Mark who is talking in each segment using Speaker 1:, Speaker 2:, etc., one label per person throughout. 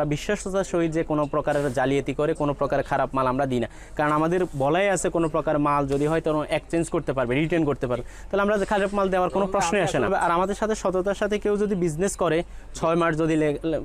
Speaker 1: আমরা বিশ্বাসতার সহিত যে কোনো প্রকারের জালিয়াতি করে কোনো প্রকার খারাপ মাল আমরা দিই না। কারণ আমাদের বলাই আছে কোনো প্রকার মাল যদি হয় তো এক্সচেঞ্জ করতে পারবে রিটার্ন করতে পারবে। তাহলে আমরা খারাপ মাল দেওয়ার কোনো প্রশ্নই আসে না। আর আমাদের সাথে সততার সাথে কেউ যদি বিজনেস করে ছয় মাস যদি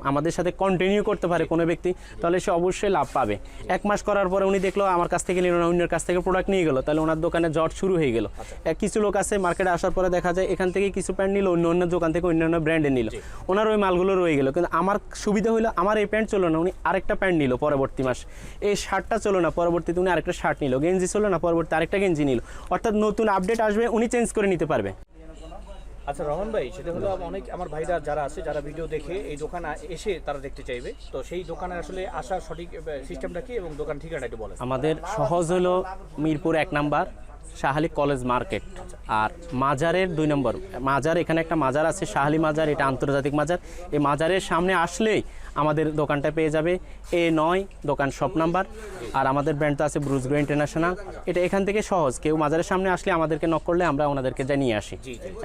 Speaker 1: আমাদের সাথে কন্টিনিউ করতে পারে কোনো ব্যক্তি তাহলে সে অবশ্যই লাভ পাবে। এক মাস করার পরে উনি দেখল আমার কাছ থেকে নিল না অন্যের কাছ থেকে প্রোডাক্ট নিয়ে গেলো। তাহলে ওনার দোকানে জট শুরু হয়ে গেল। এক কিছু লোক আছে মার্কেটে আসার পরে দেখা যায় এখান থেকে কিছু প্যান্ট নিল অন্য অন্য দোকান থেকে অন্যান্য ব্র্যান্ডে নিল। ওনার ওই মালগুলো রয়ে গেলো। কিন্তু আমার সুবিধা হলো আমার এই প্যান্ট চলো না উনি আরেকটা প্যান্ট নিল পরবর্তী মাস। এই শার্টটা চলো না পরবর্তীতে উনি আরেকটা শার্ট নিল। গেঞ্জি চলো না পরবর্তী আরেকটা গেঞ্জি নিল। অর্থাৎ নতুন আপডেট আসবে উনি চেঞ্জ করে নিতে পারবে।
Speaker 2: আচ্ছা রহমান ভাই সেটা হলো অনেক আমার ভাইরা যারা আছে যারা ভিডিও দেখে এই দোকানে এসে তারা দেখতে চাইবে। তো সেই দোকানে আসলে আসার সঠিক সিস্টেমটা কি এবং দোকান ঠিকানা একটু বলেন।
Speaker 1: আমাদের সহজ হলো মিরপুর এক নাম্বার শাহালি কলেজ মার্কেট। আর মাজারের দুই নম্বর মাজার এখানে একটা মাজার আছে শাহালি মাজার এটা আন্তর্জাতিক মাজার। এই মাজারের সামনে আসলেই আমাদের দোকানটা পেয়ে যাবে এ নয় দোকান শপ নাম্বার। আর আমাদের ব্র্যান্ড তো আছে ব্রুজগ্রো ইন্টারন্যাশনাল। এটা এখান থেকে সহজ কেউ মাজারের সামনে আসলে আমাদেরকে নক করলে আমরা ওনাদেরকে জানিয়ে আসি।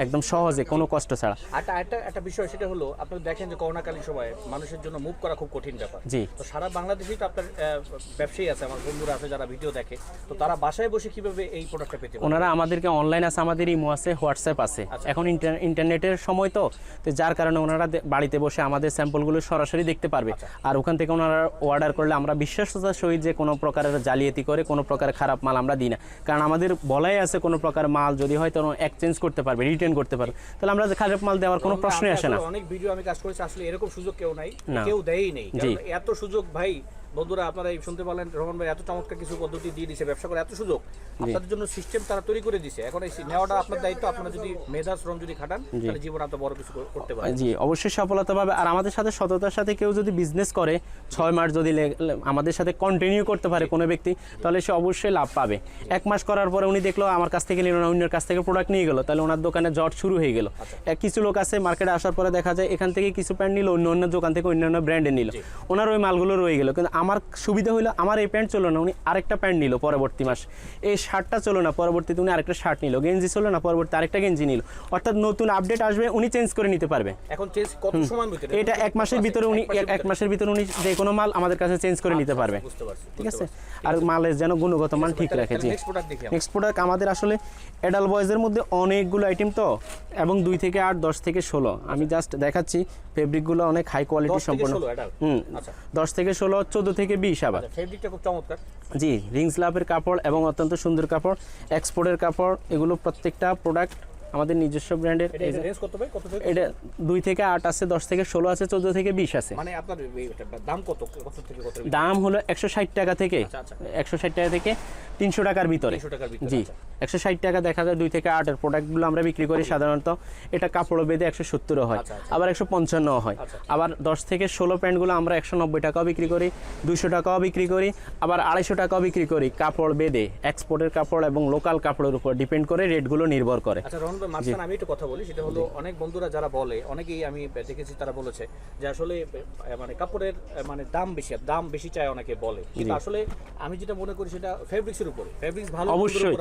Speaker 1: একদম সহজে কোনো কষ্ট ছাড়া।
Speaker 2: একটা একটা একটা বিষয় সেটা হলো আপনারা দেখেন যে করোনাকালীন সময়ে মানুষের জন্য মুভ করা খুব কঠিন ব্যাপার।
Speaker 1: জি।
Speaker 2: তো সারা বাংলাদেশেই তো আপনার ব্যবসায়ী আছে আমার বন্ধুরা আছে যারা ভিডিও দেখে। তো তারা বাসায় বসে কীভাবে এই প্রোডাক্টটা পেতে পারে
Speaker 1: ওনারা আমাদেরকে অনলাইন আছে আমাদের ইমো আছে হোয়াটসঅ্যাপ আছে। এখন ইন্টারনেটের সময় তো তো যার কারণে ওনারা বাড়িতে বসে আমাদের স্যাম্পলগুলো সরাসরি দেখতে পারবে। আর ওখান থেকে ওনারা অর্ডার করলে আমরা বিশ্বাসতার সহিত যে কোনো প্রকারের জালিয়াতি করে কোনো প্রকার খারাপ মাল আমরা দিই না। কারণ আমাদের বলাই আছে কোনো প্রকার মাল যদি হয় তো এক্সচেঞ্জ করতে পারবে রিটার্ন করতে পারবে। তাহলে আমরা খারাপ মাল দেওয়ার কোনো প্রশ্নই আসে না।
Speaker 2: অনেক ভিডিও আমি কাজ করেছি আসলে এরকম সুযোগ কেউ নাই কেউ দেয়ই নেই। এত সুযোগ ভাই বন্ধুরা আপনারা এই শুনতে পারলেন রহমান ভাই এত চমৎকার কিছু পদ্ধতি দিয়ে দিছে ব্যবসা করে এত সুযোগ। আপনাদের জন্য সিস্টেম তারা তৈরি করে দিছে। এখন এই নেওয়াটা আপনার দায়িত্ব আপনারা যদি মেধা শ্রম যদি খাটান তাহলে জীবন আপনার বড় কিছু করতে পারেন
Speaker 1: জি অবশ্যই সফলতা পাবে। আর আমাদের সাথে সততার সাথে কেউ যদি বিজনেস করে ছয় মাস যদি আমাদের সাথে কন্টিনিউ করতে পারে কোনো ব্যক্তি তাহলে সে অবশ্যই লাভ পাবে। এক মাস করার পরে উনি দেখল আমার কাছ থেকে নিল না অন্যের কাছ থেকে প্রোডাক্ট নিয়ে গেলো। তাহলে ওনার দোকানে জট শুরু হয়ে গেল। এক কিছু লোক আছে মার্কেটে আসার পরে দেখা যায় এখান থেকে কিছু প্যান্ট নিল অন্য অন্য দোকান থেকে অন্যান্য ব্র্যান্ডে নিল। ওনার ওই মালগুলো রয়ে গেলো। কিন্তু আমার সুবিধা হলো আমার এই প্যান্ট চলো না উনি আরেকটা প্যান্ট নিল পরবর্তী মাস। এই শার্টটা চলো না পরবর্তীতে উনি আরেকটা শার্ট নিল। গেঞ্জি চলো না পরবর্তী আরেকটা গেঞ্জি নিল। অর্থাৎ নতুন আপডেট আসবে উনি চেঞ্জ করে নিতে পারবে।
Speaker 2: এখন চেঞ্জ কত সময় ভিতরে?
Speaker 1: এটা এক মাসের ভিতরে উনি এক- মাসের ভিতরে উনি যে কোনো মাল আমাদের কাছে চেঞ্জ করে নিতে পারবে। ঠিক আছে? আর মালের যেন গুণগত মান ঠিক রাখে জি।
Speaker 2: নেক্সট প্রোডাক্ট
Speaker 1: আমাদের আসলে অ্যাডাল বয়েজের মধ্যে অনেকগুলো আইটেম তো এবং দুই থেকে আট দশ থেকে ষোলো। আমি জাস্ট দেখাচ্ছি ফেব্রিকগুলো অনেক হাই কোয়ালিটি
Speaker 2: 10
Speaker 1: সম্পন্ন। হুম।
Speaker 2: আচ্ছা।
Speaker 1: দশ থেকে ষোলো চোদ্দ থেকে বিশ আবার।
Speaker 2: ফেব্রিকটা খুব চমৎকার।
Speaker 1: জি রিংস লাভের কাপড় এবং অত্যন্ত সুন্দর কাপড় এক্সপোর্টের কাপড় এগুলো প্রত্যেকটা প্রোডাক্ট আমাদের নিজস্ব ব্র্যান্ডের
Speaker 2: এটা
Speaker 1: দুই থেকে আট আছে দশ থেকে ষোলো আছে চোদ্দ থেকে বিশ আছে।
Speaker 2: মানে আপনার দাম কত?
Speaker 1: দাম হলো একশো ষাট টাকা থেকে।
Speaker 2: আচ্ছা, আচ্ছা।
Speaker 1: একশো ষাট টাকা থেকে তিনশো টাকার ভিতরে।
Speaker 2: 300 টাকার ভিতরে,
Speaker 1: জি।
Speaker 2: আচ্ছা।
Speaker 1: একশো ষাট টাকা দেখা যায় দুই থেকে আটের প্রোডাক্টগুলো আমরা বিক্রি করি সাধারণত। এটা কাপড় বেঁধে একশো সত্তরও হয়
Speaker 2: আচ্ছা, আচ্ছা।
Speaker 1: আবার একশো পঞ্চান্নও হয়। আবার দশ থেকে ষোলো প্যান্টগুলো আমরা একশো নব্বই টাকাও বিক্রি করি দুশো টাকাও বিক্রি করি আবার আড়াইশো টাকাও বিক্রি করি কাপড় বেঁধে এক্সপোর্টের কাপড় এবং লোকাল কাপড়ের উপর ডিপেন্ড করে রেটগুলো নির্ভর করে।
Speaker 2: আচ্ছা রহন ভাই আমি একটু কথা বলি সেটা হলো অনেক বন্ধুরা যারা বলে অনেকেই আমি দেখেছি তারা বলেছে যে আসলে মানে কাপড়ের মানে দাম বেশি দাম বেশি চায় অনেকে বলে। কিন্তু আসলে আমি যেটা মনে করি সেটা ফেব্রিক্সের উপরে ফেব্রিক্স ভালো
Speaker 1: অবশ্যই।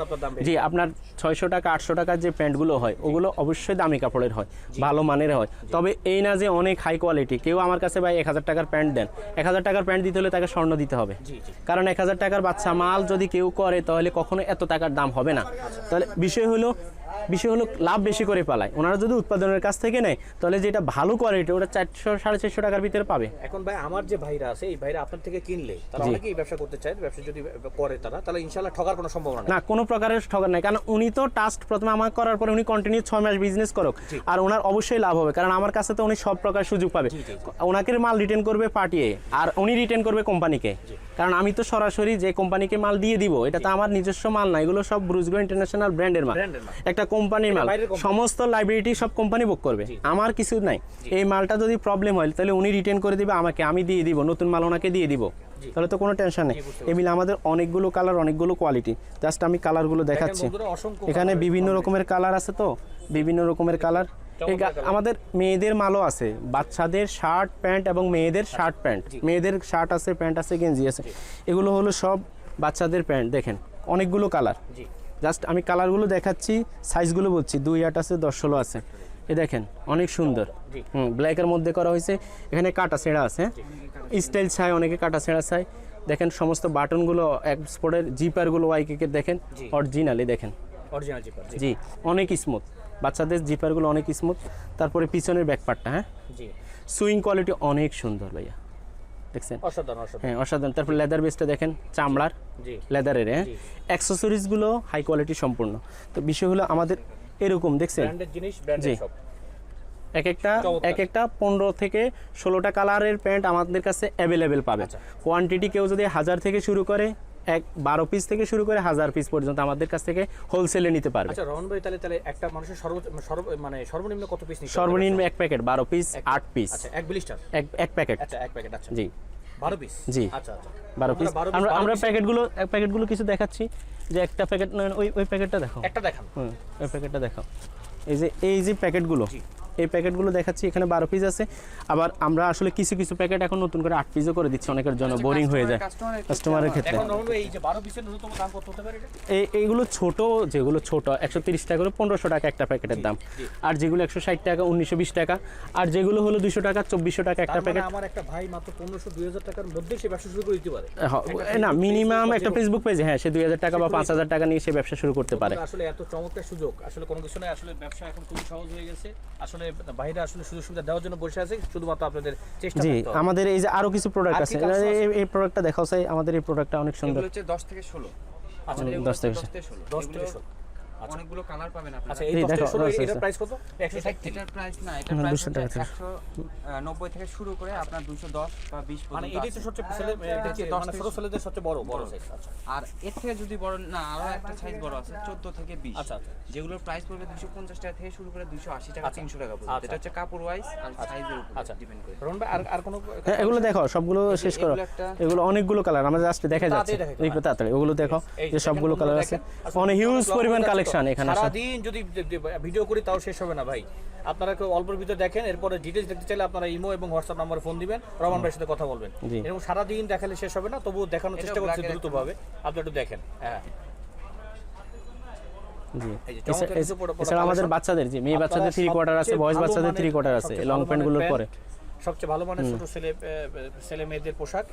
Speaker 1: জি আপনার ছয়শো টাকা আটশো টাকার যে প্যান্টগুলো হয় ওগুলো অবশ্যই দামি কাপড়ের হয় ভালো মানের হয়। তবে এই না যে অনেক হাই কোয়ালিটি কেউ আমার কাছে ভাই এক হাজার টাকার প্যান্ট দেন এক হাজার টাকার প্যান্ট দিতে হলে তাকে স্বর্ণ দিতে হবে। কারণ এক হাজার টাকার বাচ্চা মাল যদি কেউ করে তাহলে কখনো এত টাকার দাম হবে না। তাহলে বিষয় হলো বিষয় হলো লাভ বেশি করে পালায়। ওনারা যদি উৎপাদনের কাছ থেকে নেয় তাহলে যেটা ভালো কোয়ালিটি ওটা চারশো সাড়ে চারশো টাকার ভিতরে পাবে।
Speaker 2: এখন ভাই আমার যে ভাইরা আছে এই ভাইরা আপনার থেকে কিনলে তারা অনেকেই ব্যবসা করতে চায় ব্যবসা যদি করে তারা তাহলে ইনশাল্লাহ ঠকার কোনো সম্ভাবনা
Speaker 1: না কোনো প্রকারের ঠকার নাই কারণ উনি তো টাস্ট প্রথমে আমার করার পরে উনি কন্টিনিউ ছয় মাস বিজনেস করুক। আর ওনার অবশ্যই লাভ হবে কারণ আমার কাছে তো উনি সব প্রকার সুযোগ পাবে। ওনাকে মাল রিটার্ন করবে পাঠিয়ে আর উনি রিটার্ন করবে কোম্পানিকে কারণ আমি তো সরাসরি যে কোম্পানিকে মাল দিয়ে দিব এটা তো আমার নিজস্ব মাল না এগুলো সব ব্রুজগো ইন্টারন্যাশনাল ব্র্যান্ডের মাল।
Speaker 2: মাল।
Speaker 1: একটা কোম্পানির মাল। সমস্ত লাইব্রেরিটি সব কোম্পানি বুক করবে। আমার কিছু নাই। এই মালটা যদি প্রবলেম হয় তাহলে উনি রিটার্ন করে দিবে আমাকে। আমি দিয়ে দিব নতুন মাল ওনাকে দিয়ে দিব। তাহলে তো কোনো টেনশন নেই। এই মিলে আমাদের অনেকগুলো কালার অনেকগুলো কোয়ালিটি জাস্ট আমি কালারগুলো দেখাচ্ছি। এখানে বিভিন্ন রকমের কালার আছে তো? বিভিন্ন রকমের কালার। আমাদের মেয়েদের মালও আছে। বাচ্চাদের শার্ট প্যান্ট এবং মেয়েদের শার্ট প্যান্ট মেয়েদের শার্ট আছে প্যান্ট আছে গেঞ্জি আছে। এগুলো হলো সব বাচ্চাদের প্যান্ট দেখেন। অনেকগুলো কালার জাস্ট আমি কালারগুলো দেখাচ্ছি সাইজগুলো বলছি দুই আট আছে দশ ষোলো আছে। এ দেখেন অনেক সুন্দর। হুম ব্ল্যাকের মধ্যে করা হয়েছে এখানে কাটা ছেঁড়া আছে? স্টাইল চাই অনেকে কাটা ছেঁড়া ছায়। দেখেন সমস্ত বাটনগুলো এক্সপোর্টের জিপারগুলো ওয়াইকেকের দেখেন অরিজিনালি দেখেন।
Speaker 2: অরিজিনাল জিপার জি।
Speaker 1: অনেক স্মুথ বাচ্চাদের জিপারগুলো অনেক স্মুথ তারপরে পিছনের ব্যাকপার্টটা হ্যাঁ?
Speaker 2: জি।
Speaker 1: সুইং কোয়ালিটি অনেক সুন্দর ভাইয়া। দেখছেন?
Speaker 2: অসাধারণ
Speaker 1: হ্যাঁ অসাধারণ। তারপর লেদার বেসটা দেখেন চামড়ার লেদারের হ্যাঁ? অ্যাক্সেসরিজগুলো হাই কোয়ালিটি সম্পূর্ণ। তো বিষয় হলো আমাদের এরকম দেখছেন? জি। এক একটা এক একটা পনেরো থেকে ষোলোটা কালারের প্যান্ট আমাদের কাছে অ্যাভেলেবেল পাবে। কোয়ান্টিটি কেউ যদি হাজার থেকে শুরু করে এক বারো পিস থেকে শুরু করে হাজার পিস পর্যন্ত আমাদের কাছ থেকে হোলসেলে নিতে পারবে।
Speaker 2: আচ্ছা রহন ভাই তাহলে তাহলে একটা মানুষের সর্ব মানে সর্বনিম্ন কত পিস
Speaker 1: সর্বনিম্ন এক প্যাকেট বারো পিস আট পিস
Speaker 2: আচ্ছা এক ব্লিস্টার
Speaker 1: এক এক প্যাকেট
Speaker 2: আচ্ছা এক প্যাকেট আচ্ছা।
Speaker 1: জি।
Speaker 2: বারো পিস
Speaker 1: জি।
Speaker 2: আচ্ছা আচ্ছা।
Speaker 1: বারো পিস আমরা আমরা প্যাকেটগুলো এক প্যাকেটগুলো কিছু দেখাচ্ছি। যে একটা প্যাকেট ওই ওই প্যাকেটটা দেখো
Speaker 2: একটা দেখান।
Speaker 1: হুম ওই প্যাকেটটা দেখাও। এই যে এই যে প্যাকেটগুলো
Speaker 2: জি।
Speaker 1: এই প্যাকেটগুলো দেখাচ্ছি এখানে বারো পিস আছে। আবার আমরা আসলে কিছু কিছু প্যাকেট এখন নতুন করে আট পিসও করে দিচ্ছি অনেকের জন্য বোরিং হয়ে যায় কাস্টমারের ক্ষেত্রে।
Speaker 2: এই
Speaker 1: এইগুলো ছোট যেগুলো ছোট একশো তিরিশ টাকা করে পনেরোশো টাকা একটা প্যাকেটের দাম। আর যেগুলো একশো ষাট টাকা উনিশশো বিশ টাকা আর যেগুলো হলো দুশো টাকা চব্বিশশো টাকা একটা
Speaker 2: মানে
Speaker 1: প্যাকেট।
Speaker 2: আমার একটা ভাই মাত্র পনেরোশো দুই হাজার টাকার মধ্যে সে ব্যবসা শুরু করে দিতে পারে।
Speaker 1: না মিনিমাম একটা ফেসবুক পেজে হ্যাঁ সে দুই হাজার টাকা বা পাঁচ হাজার টাকা নিয়ে সে ব্যবসা শুরু করতে পারে।
Speaker 2: আসলে এত চমৎকার সুযোগ। আসলে কোনো কিছু নয় আসলে ব্যবসা এখন খুবই সহজ হয়ে গেছে। আসলে বাইরে আসলে সুযোগ সুবিধা দেওয়ার জন্য বসে আছে শুধুমাত্র আপনাদের চেষ্টা
Speaker 1: জি আমাদের এই যে আরও কিছু প্রোডাক্ট আছে এই- এই প্রোডাক্টটা দেখাও চাই আমাদের এই প্রোডাক্টটা অনেক সুন্দর।
Speaker 3: হচ্ছে দশ থেকে ষোলো।
Speaker 2: আচ্ছা
Speaker 1: হুম,
Speaker 2: এগুলো
Speaker 1: দশ থেকে
Speaker 3: দশ থেকে ষোলো।
Speaker 2: দশ থেকে
Speaker 3: এগুলো
Speaker 2: ষোলো। আচ্ছা।
Speaker 3: অনেকগুলো কালার পাবেন আপনারা।
Speaker 2: আচ্ছা এই থেকে
Speaker 1: আচ্ছা,
Speaker 2: এটার
Speaker 1: আচ্ছা।
Speaker 2: প্রাইস কত? একশো ষাট থেকে
Speaker 3: এটার প্রাইস না এটার প্রাইস
Speaker 1: 200 টাকা। থেকে।
Speaker 3: শুরু করে আপনার দুশো দশ বা বিশ
Speaker 2: মানে এটাই তো
Speaker 3: আছে।
Speaker 2: সবচেয়ে ছেলে
Speaker 3: এটা হচ্ছে দশ
Speaker 2: মানে ছোট ছেলেদের সবচেয়ে বড় বড় সাইজ আচ্ছা।
Speaker 3: আর এর থেকে যদি বড় না আরও একটা সাইজ বড় আছে চোদ্দ থেকে বিশ।
Speaker 2: আচ্ছা, আচ্ছা।
Speaker 3: যেগুলোর প্রাইস পড়বে দুশো পঞ্চাশ টাকা থেকে শুরু করে দুশো আশি টাকা তিনশো টাকা পর্যন্ত।
Speaker 2: আচ্ছা।
Speaker 3: এটা হচ্ছে কাপড় ওয়াইজ আর সাইজের উপর
Speaker 2: আচ্ছা।
Speaker 3: ডিপেন্ড করে।
Speaker 2: ভাই আর আর কোনো
Speaker 1: হ্যাঁ এগুলো দেখো সবগুলো শেষ করো।
Speaker 3: এগুলো একটা-
Speaker 1: অনেকগুলো কালার আমরা জাস্ট দেখা যাচ্ছে।
Speaker 2: তাড়াতাড়ি
Speaker 1: একটু তাড়াতাড়ি ওগুলো দেখো যে সবগুলো কালার আছে। অনেক হিউজ পরিমাণ
Speaker 2: তো।
Speaker 1: কালেকশন এখানে
Speaker 2: সারাদিন যদি ভিডিও করি তাও শেষ হবে না ভাই। আপনারা কেউ অল্পের ভিতরে দেখেন এরপরে ডিটেলস দেখতে চাইলে আপনারা ইমো এবং হোয়াটসঅ্যাপ নাম্বারে ফোন দিবেন রহমান ভাইয়ের সাথে কথা বলবেন। এরকম সারাদিন দেখালে শেষ হবে না তবুও দেখানোর চেষ্টা করছি দ্রুতভাবে। আপনি একটু দেখেন হ্যাঁ।
Speaker 1: জি।
Speaker 2: এই যে
Speaker 1: এছা-
Speaker 2: চমৎকার কিছু
Speaker 1: এছা-
Speaker 2: product
Speaker 1: এছাড়া আমাদের বাচ্চাদের জি মেয়ে বাচ্চাদের থ্রি কোয়ার্টার আছে
Speaker 2: সবচেয়ে ভালো
Speaker 1: বাচ্চাদের থ্রি
Speaker 2: মানের-
Speaker 1: কোয়ার্টার আছে লং
Speaker 2: ভালো
Speaker 1: প্যান্টগুলোর পরে।
Speaker 2: সবচেয়ে ভালো মানের ছোট ছেলে ছেলে মেয়েদের পোশাক।